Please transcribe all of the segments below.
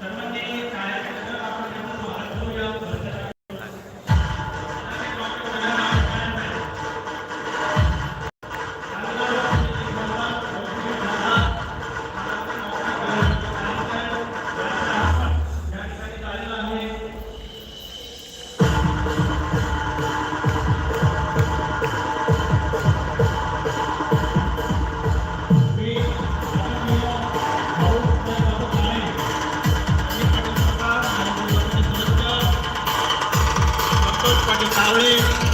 Santosh Patil i'm Howdy.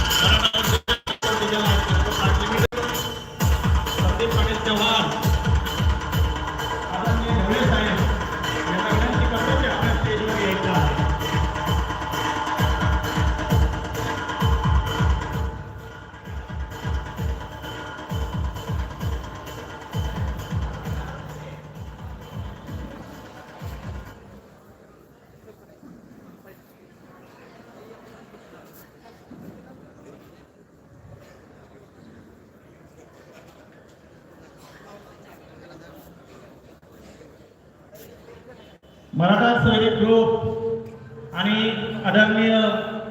Maratha सहयोग group आणि आदरणीय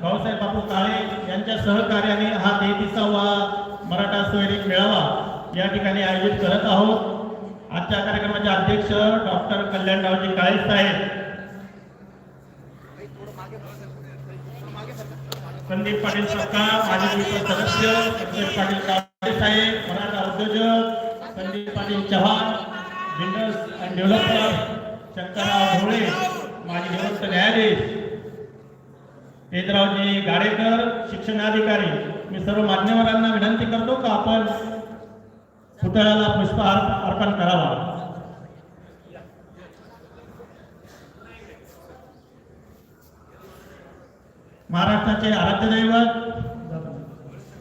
भाऊसाहेब बापू काळे यांच्या सहकार्याने हा तेहतीसावा मराठा सैनिक मेळावा या ठिकाणी आयोजित करत आहोत. आजच्या कार्यक्रमाचे अध्यक्ष डॉक्टर कल्याणरावजी काळे साहेब. संदीप पाटील सरकार माजी सदस्य संदीप पाटील काळे साहेब मराठा उद्योजक Sandeep Patil Chavan builders and developer. Shankarrao Dhole माजी निवृत्त न्यायाधीश. तेजरावजी गाडेकर शिक्षणाधिकारी. मी सर्व मान्यवरांना विनंती करतो का आपण पुतळ्याला पुष्पहार अर्पण करावा? महाराष्ट्राचे आराध्य दैवत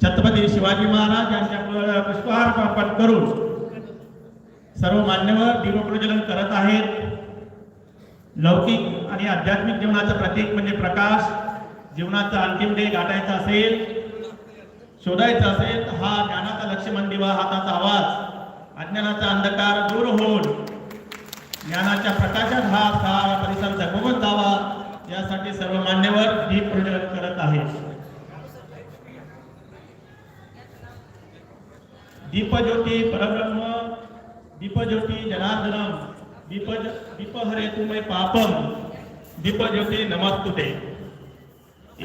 छत्रपती शिवाजी महाराज यांच्या पुष्पहार अर्पण करून सर्व मान्यवर दीपप्रज्वलन करत आहेत. लौकिक आणि आध्यात्मिक जीवनाचं प्रतीक म्हणजे प्रकाश. जीवनाचा अंतिम डे गाठायचा असेल शोधायचा असेल हा ज्ञानाचा लक्ष्मण दिवा हाताचा आवाज अज्ञानाचा अंधकार दूर होऊन ज्ञानाच्या प्रकाशात हा सारा परिसर जगमत जावा यासाठी सर्व मान्यवर दीप प्रज्वलन करत आहे दीपज्योती परब्रह्म दीपज्योती जनार्दनम दीप दीपहरे तुमय पापम दीपज्योती नमस्तुते.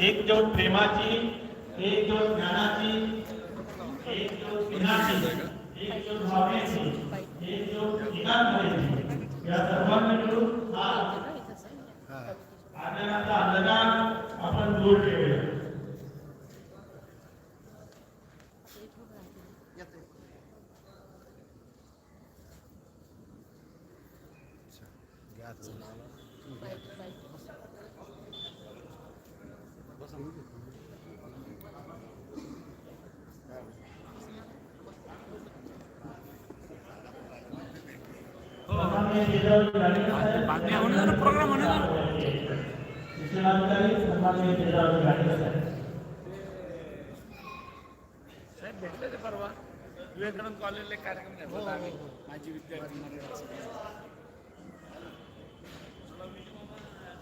एक ज्योत प्रेमाची एक ज्योत ज्ञानाची एक ज्योत स्नेहाची एक ज्योत भावनेची एक ज्योत एकांततेची या सर्वांनी मिळून हा आज्ञानाचा अंधकार आपण दूर ठेवूया सन्माननीय साहेब, भेटले ते परवा. विवेकानंद कॉलेजला कार्यक्रम माझी विद्यार्थी